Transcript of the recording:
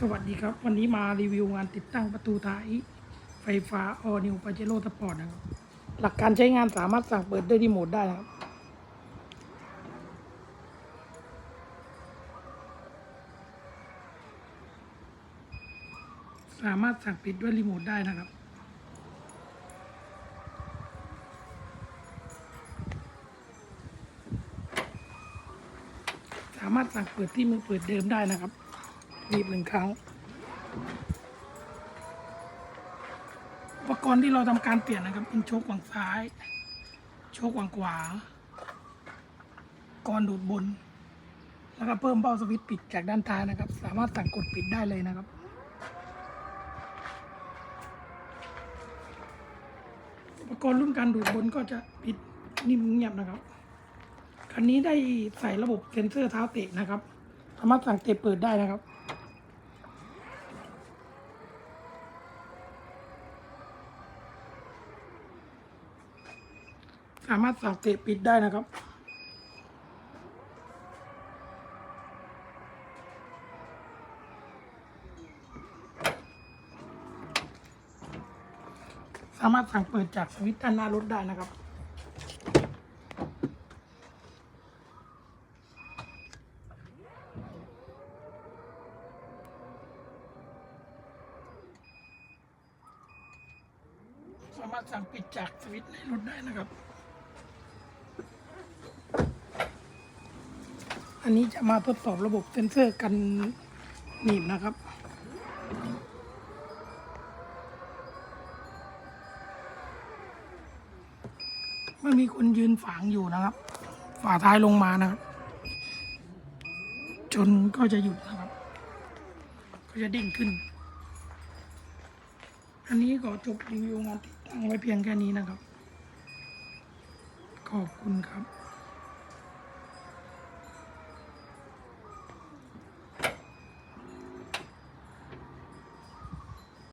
สวัสดีครับ วันนี้มารีวิวงานติดตั้งประตูท้ายไฟฟ้าออนิวปาเจโร่สปอร์ตนะครับ หลักการใช้งานสามารถสั่งเปิดด้วยรีโมทได้นะครับ สามารถสั่งปิดด้วยรีโมทได้นะครับสามารถสั่งเปิดที่มือเปิดเดิมได้นะครับ บีบหนึ่งครั้ง อุปกรณ์ที่เราทำการเปลี่ยนนะครับ เป็นโชคฝั่งซ้าย โชคฝั่งขวา กรดูดบน แล้วก็เพิ่มเบ้าสวิตช์ปิดจากด้านท้ายนะครับ สามารถสั่งกดปิดได้เลยนะครับอุปกรณ์รุ่นการดูดบนก็จะปิดนิ่มเงียบนะครับ คันนี้ได้ใส่ระบบเซ็นเซอร์เท้าเตะนะครับ สามารถสั่งเตะเปิดได้นะครับ สามารถสั่งเตะปิดได้นะครับ สามารถสั่งเปิดจากสวิตช์ด้านหน้ารถได้นะครับสามารถสั่งปิดจากสวิตช์ในรถได้นะครับ อันนี้จะมาทดสอบระบบเซ็นเซอร์กันหนีบนะครับ เมื่อมีคนยืนฝางอยู่นะครับ ฝาท้ายลงมานะครับ จนก็จะหยุดนะครับ ก็จะเด้งขึ้น อันนี้ก็จบรีวิวงานติดตั้งไว้เพียงแค่นี้นะครับ ขอบคุณครับ